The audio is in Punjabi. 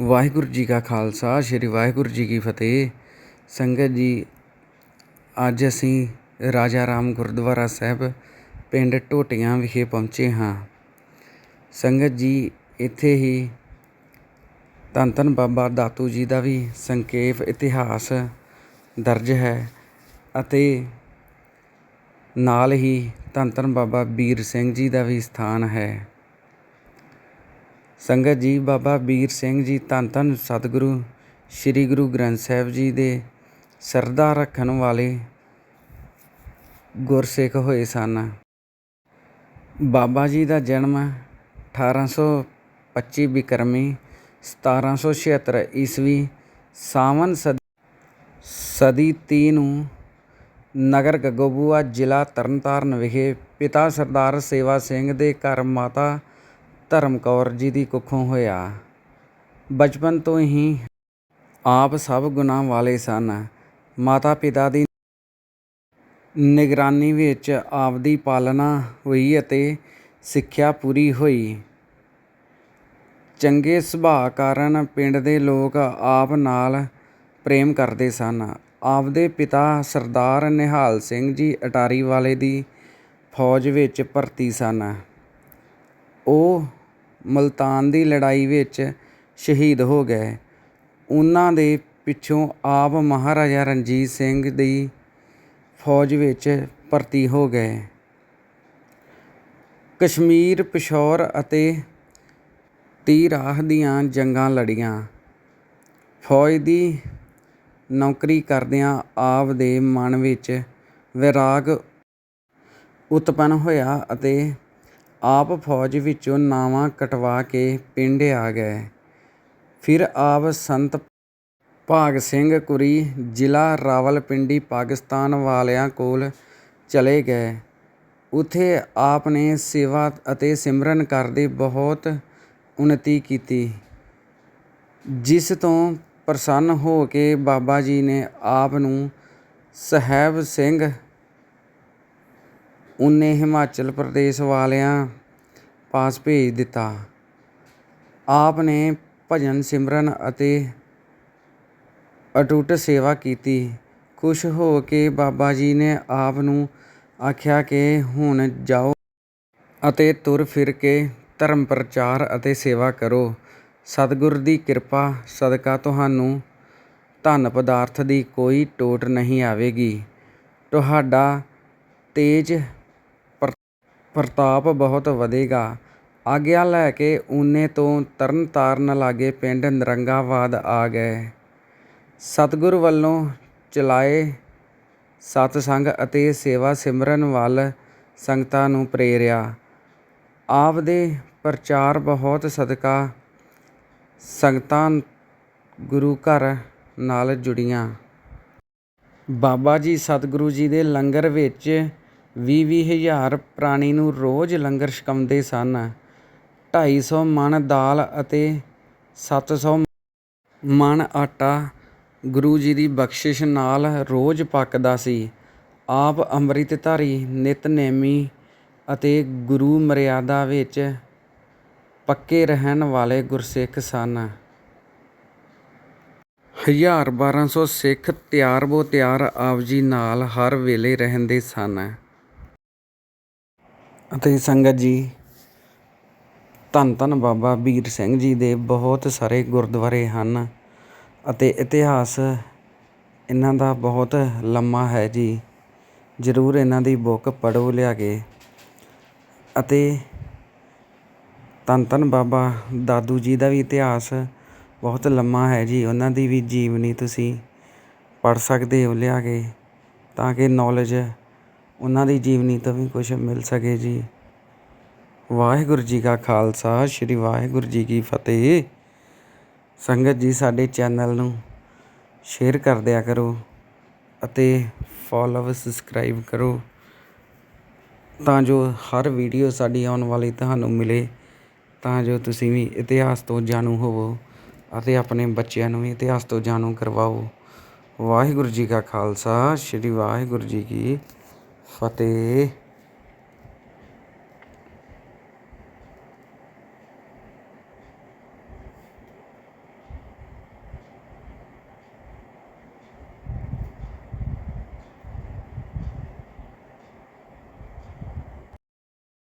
ਵਾਹਿਗੁਰੂ ਜੀ ਕਾ ਖਾਲਸਾ, ਸ੍ਰੀ ਵਾਹਿਗੁਰੂ ਜੀ ਕੀ ਫਤਿਹ। ਸੰਗਤ ਜੀ, ਅੱਜ ਅਸੀਂ ਰਾਜਾ ਰਾਮ ਗੁਰਦੁਆਰਾ ਸਾਹਿਬ, ਪਿੰਡ ਟੋਟੀਆਂ ਵਿਖੇ ਪਹੁੰਚੇ ਹਾਂ। ਸੰਗਤ ਜੀ, ਇੱਥੇ ਹੀ ਧੰਨ ਧੰਨ ਬਾਬਾ ਦਾਤੂ ਜੀ ਦਾ ਵੀ ਸੰਖੇਪ ਇਤਿਹਾਸ ਦਰਜ ਹੈ ਅਤੇ ਨਾਲ ਹੀ ਧੰਨ ਧੰਨ ਬਾਬਾ ਵੀਰ ਸਿੰਘ ਜੀ ਦਾ ਵੀ ਸਥਾਨ ਹੈ। ਸੰਗਤ ਜੀ, ਬਾਬਾ ਵੀਰ ਸਿੰਘ ਜੀ, ਧੰਨ ਧੰਨ ਸਤਿਗੁਰੂ, ਸ੍ਰੀ ਗੁਰੂ ਗ੍ਰੰਥ ਸਾਹਿਬ ਜੀ ਦੇ ਸਰਦਾ ਰੱਖਣ ਵਾਲੇ ਗੁਰਸਿੱਖ ਹੋਏ ਸਨ। ਬਾਬਾ ਜੀ ਦਾ ਜਨਮ 1825 ਬਿਕਰਮੀ 1776 ਈਸਵੀ ਸਾਵਨ ਸਦੀ 30 ਨੂੰ ਨਗਰ ਗੱਗੋਬੂਆ ਜ਼ਿਲ੍ਹਾ ਤਰਨਤਾਰਨ ਵਿਖੇ ਪਿਤਾ ਸਰਦਾਰ ਸੇਵਾ ਸਿੰਘ ਦੇ ਘਰ ਮਾਤਾ ਧਰਮ ਕੌਰ ਜੀ ਦੀ ਕੁੱਖੋਂ ਹੋਇਆ। ਬਚਪਨ ਤੋਂ ਹੀ ਆਪ ਸਭ ਗੁਣਾਂ ਵਾਲੇ ਸਨ। ਮਾਤਾ ਪਿਤਾ ਦੀ ਨਿਗਰਾਨੀ ਵਿੱਚ ਆਪਦੀ ਪਾਲਣਾ ਹੋਈ ਅਤੇ ਸਿੱਖਿਆ ਪੂਰੀ ਹੋਈ। ਚੰਗੇ ਸੁਭਾਅ ਕਾਰਨ ਪਿੰਡ ਦੇ ਲੋਕ ਆਪ ਨਾਲ ਪ੍ਰੇਮ ਕਰਦੇ ਸਨ। ਆਪਦੇ ਪਿਤਾ ਸਰਦਾਰ ਨਿਹਾਲ ਸਿੰਘ ਜੀ ਅਟਾਰੀ ਵਾਲੇ ਦੀ ਫੌਜ ਵਿੱਚ ਭਰਤੀ ਸਨ। ਉਹ ਮੁਲਤਾਨ ਦੀ ਲੜਾਈ ਵਿੱਚ ਸ਼ਹੀਦ ਹੋ ਗਏ। ਉਹਨਾਂ ਦੇ ਪਿੱਛੋਂ ਆਪ ਮਹਾਰਾਜਾ ਰਣਜੀਤ ਸਿੰਘ ਦੀ ਫੌਜ ਵਿੱਚ ਭਰਤੀ ਹੋ ਗਏ। ਕਸ਼ਮੀਰ, ਪਿਸ਼ੌਰ ਅਤੇ ਤੀਰਾਹ ਦੀਆਂ ਜੰਗਾਂ ਲੜੀਆਂ। ਫੌਜ ਦੀ ਨੌਕਰੀ ਕਰਦਿਆਂ ਆਪ ਦੇ ਮਨ ਵਿੱਚ ਵਿਰਾਗ ਉਤਪੰਨ ਹੋਇਆ ਅਤੇ ਆਪ ਫੌਜ ਵਿੱਚੋਂ ਨਾਵਾਂ ਕਟਵਾ ਕੇ ਪਿੰਡ ਆ ਗਏ। ਫਿਰ ਆਪ ਸੰਤ ਭਾਗ ਸਿੰਘ ਕੁਰੀ ਜ਼ਿਲ੍ਹਾ ਰਾਵਲਪਿੰਡੀ, ਪਾਕਿਸਤਾਨ ਵਾਲਿਆਂ ਕੋਲ ਚਲੇ ਗਏ। ਉੱਥੇ ਆਪ ਨੇ ਸੇਵਾ ਅਤੇ ਸਿਮਰਨ ਕਰਦੇ ਬਹੁਤ ਉੱਨਤੀ ਕੀਤੀ, ਜਿਸ ਤੋਂ ਪ੍ਰਸੰਨ ਹੋ ਕੇ ਬਾਬਾ ਜੀ ਨੇ ਆਪ ਨੂੰ ਸਾਹਿਬ ਸਿੰਘ ਉਹਨੇ ਹਿਮਾਚਲ ਪ੍ਰਦੇਸ਼ ਵਾਲਿਆਂ ਪਾਸ ਭੇਜ ਦਿੱਤਾ। ਆਪ ਨੇ ਭਜਨ ਸਿਮਰਨ ਅਤੇ ਅਟੁੱਟ ਸੇਵਾ ਕੀਤੀ। ਖੁਸ਼ ਹੋ ਕੇ ਬਾਬਾ ਜੀ ਨੇ ਆਪ ਨੂੰ ਆਖਿਆ ਕਿ ਹੁਣ ਜਾਓ ਅਤੇ ਤੁਰ ਫਿਰ ਕੇ ਧਰਮ ਪ੍ਰਚਾਰ ਅਤੇ ਸੇਵਾ ਕਰੋ। ਸਤਿਗੁਰ ਦੀ ਕਿਰਪਾ, ਸਦਕਾ ਤੁਹਾਨੂੰ ਧਨ ਪਦਾਰਥ ਦੀ ਕੋਈ ਟੋਟ ਨਹੀਂ ਆਵੇਗੀ। ਤੁਹਾਡਾ ਤੇਜ ਪ੍ਰਤਾਪ ਬਹੁਤ ਵਧੇਗਾ। ਆਗਿਆ ਲੈ ਕੇ ਊਨੇ ਤੋਂ ਤਰਨ ਤਾਰਨ ਲਾਗੇ ਪਿੰਡ ਨਰੰਗਾਬਾਦ ਆ ਗਏ। ਸਤਿਗੁਰ ਵੱਲੋਂ ਚਲਾਏ ਸਤਸੰਗ ਅਤੇ ਸੇਵਾ ਸਿਮਰਨ ਵੱਲ ਸੰਗਤਾਂ ਨੂੰ ਪ੍ਰੇਰਿਆ। ਆਪ ਦੇ ਪ੍ਰਚਾਰ ਬਹੁਤ ਸਦਕਾ ਸੰਗਤਾਂ ਗੁਰੂ ਘਰ ਨਾਲ ਜੁੜੀਆਂ। ਬਾਬਾ ਜੀ ਸਤਿਗੁਰੂ ਜੀ ਦੇ ਲੰਗਰ ਵਿੱਚ ਵੀਹ ਵੀਹ ਹਜ਼ਾਰ ਪ੍ਰਾਣੀ ਨੂੰ ਰੋਜ਼ ਲੰਗਰ ਛਕਾਉਂਦੇ ਸਨ। 250 ਮਣ ਦਾਲ ਅਤੇ 700 ਮਣ ਆਟਾ ਗੁਰੂ ਜੀ ਦੀ ਬਖਸ਼ਿਸ਼ ਨਾਲ ਰੋਜ਼ ਪੱਕਦਾ ਸੀ। ਆਪ ਅੰਮ੍ਰਿਤਧਾਰੀ, ਨਿਤਨੇਮੀ ਅਤੇ ਗੁਰੂ ਮਰਿਆਦਾ ਵਿੱਚ ਪੱਕੇ ਰਹਿਣ ਵਾਲੇ ਗੁਰਸਿੱਖ ਸਨ। ਹਜ਼ਾਰ ਬਾਰਾਂ ਸੌ ਸਿੱਖ ਤਿਆਰ ਬੋ ਤਿਆਰ ਆਪ ਜੀ ਨਾਲ ਹਰ ਵੇਲੇ ਰਹਿੰਦੇ ਸਨ। ਅਤੇ ਸੰਗਤ ਜੀ, ਧੰਨ ਧੰਨ ਬਾਬਾ ਵੀਰ ਸਿੰਘ ਜੀ ਦੇ ਬਹੁਤ ਸਾਰੇ ਗੁਰਦੁਆਰੇ ਹਨ ਅਤੇ ਇਤਿਹਾਸ ਇਹਨਾਂ ਦਾ ਬਹੁਤ ਲੰਮਾ ਹੈ ਜੀ। ਜ਼ਰੂਰ ਇਹਨਾਂ ਦੀ ਬੁੱਕ ਪੜ੍ਹੋ, ਲਿਆ ਕੇ। ਅਤੇ ਧੰਨ ਧੰਨ ਬਾਬਾ ਦਾਦੂ ਜੀ ਦਾ ਵੀ ਇਤਿਹਾਸ ਬਹੁਤ ਲੰਮਾ ਹੈ ਜੀ। ਉਹਨਾਂ ਦੀ ਵੀ ਜੀਵਨੀ ਤੁਸੀਂ ਪੜ੍ਹ ਸਕਦੇ ਹੋ, ਲਿਆ ਕੇ, ਤਾਂ ਕਿ ਨੌਲੇਜ ਉਹਨਾਂ ਦੀ ਜੀਵਨੀ ਤੋਂ ਵੀ ਕੁਝ ਮਿਲ ਸਕੇ ਜੀ। ਵਾਹਿਗੁਰੂ ਜੀ ਕਾ ਖਾਲਸਾ, ਸ੍ਰੀ ਵਾਹਿਗੁਰੂ ਜੀ ਕੀ ਫਤਿਹ। ਸੰਗਤ ਜੀ, ਸਾਡੇ ਚੈਨਲ ਨੂੰ ਸ਼ੇਅਰ ਕਰ ਦਿਆ ਕਰੋ ਅਤੇ ਫੋਲੋ ਸਬਸਕ੍ਰਾਈਬ ਕਰੋ ਤਾਂ ਜੋ ਹਰ ਵੀਡੀਓ ਸਾਡੀ ਆਉਣ ਵਾਲੀ ਤੁਹਾਨੂੰ ਮਿਲੇ, ਤਾਂ ਜੋ ਤੁਸੀਂ ਵੀ ਇਤਿਹਾਸ ਤੋਂ ਜਾਣੂ ਹੋਵੋ ਅਤੇ ਆਪਣੇ ਬੱਚਿਆਂ ਨੂੰ ਵੀ ਇਤਿਹਾਸ ਤੋਂ ਜਾਣੂ ਕਰਵਾਓ। ਵਾਹਿਗੁਰੂ ਜੀ ਕਾ ਖਾਲਸਾ, ਸ੍ਰੀ ਵਾਹਿਗੁਰੂ ਜੀ ਕੀ ਫਤਿਹ